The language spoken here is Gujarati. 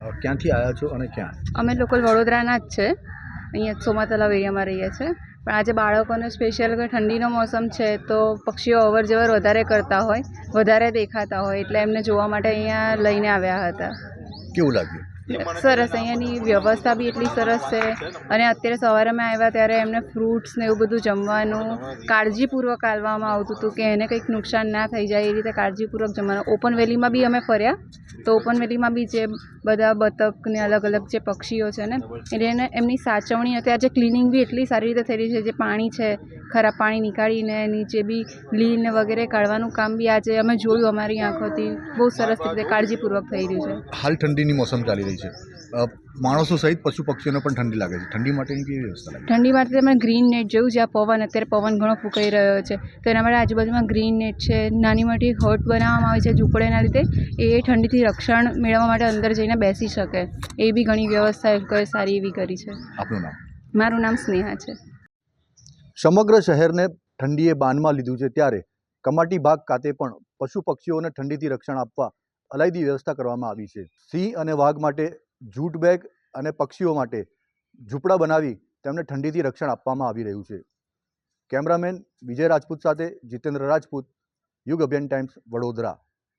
ક્યાંથી આવ્યા છો અને ક્યાં? અમે લોકલ વડોદરાના જ છે. અહીંયા સોમા તલાવ એરિયામાં રહીએ છીએ. પણ આજે બાળકોને સ્પેશિયલ કે ઠંડીનો મોસમ છે તો પક્ષીઓ અવર જવર વધારે કરતા હોય વધારે દેખાતા હોય એટલે એમને જોવા માટે અહીંયા લઈને આવ્યા હતા. કેવું લાગ્યું? સરસ અહીંયાની વ્યવસ્થા બી એટલી સરસ છે. અને અત્યારે સવારે અમે આવ્યા ત્યારે એમને ફ્રૂટ્સ ને એવું બધું જમવાનું કાળજીપૂર્વક આલવામાં આવતું હતું કે એને કંઈક નુકસાન ના થઈ જાય એ રીતે કાળજીપૂર્વક જમવાનું. ઓપન વેલીમાં બી અમે ફર્યા. તો ઓપન વેલીમાં બી જે બધા બતક ને અલગ અલગ જે પક્ષીઓ છે ને એટલે એને એમની સાચવણી અત્યારે આજે ક્લિનિંગ બી એટલી સારી રીતે થઈ રહી છે. જે પાણી છે ખરાબ પાણી નીકાળીને નીચે બી લીન વગેરે કાઢવાનું કામ બી આજે અમે જોયું અમારી આંખોથી. બહુ સરસ રીતે કાળજીપૂર્વક થઈ રહ્યું છે. હાલ ઠંડીની મોસમ ચાલી રહી છે. અ, માણસો સહિત પશુ પક્ષીઓને પણ ઠંડી લાગે છે. ઠંડી માટેની કેવી વ્યવસ્થા લાગે? ઠંડી માટે તમે ગ્રીન નેટ જેવું જ્યાં પવન અત્યારે પવન ઘણો ફૂંકાઈ રહ્યો છે. તો એના માટે આજુબાજુમાં ગ્રીન નેટ છે નાની મોટી હટ બનાવવામાં આવે છે ઝૂંપડેના લીધે. એ ઠંડીથી રક્ષણ મેળવવા માટે અંદર જઈને બેસી શકે. એ બી ઘણી વ્યવસ્થા એ લોકોએ સારી એવી કરી છે. આપનું નામ? મારું નામ સ્નેહા છે. સમગ્ર શહેરને ઠંડીએ બાનમાં લીધું છે ત્યારે કમાટી બાગ ખાતે પણ પશુ પક્ષીઓને ઠંડીથી રક્ષણ આપવા અલાયદી વ્યવસ્થા કરવામાં આવી છે. સિંહ અને વાઘ માટે જૂટ બેગ અને પક્ષીઓ માટે ઝૂંપડા બનાવી તેમને ઠંડીથી રક્ષણ આપવામાં આવી રહ્યું છે. કેમેરામેન વિજય રાજપૂત સાથે જીતેન્દ્ર રાજપૂત, યુગ અભિયાન ટાઈમ્સ, વડોદરા.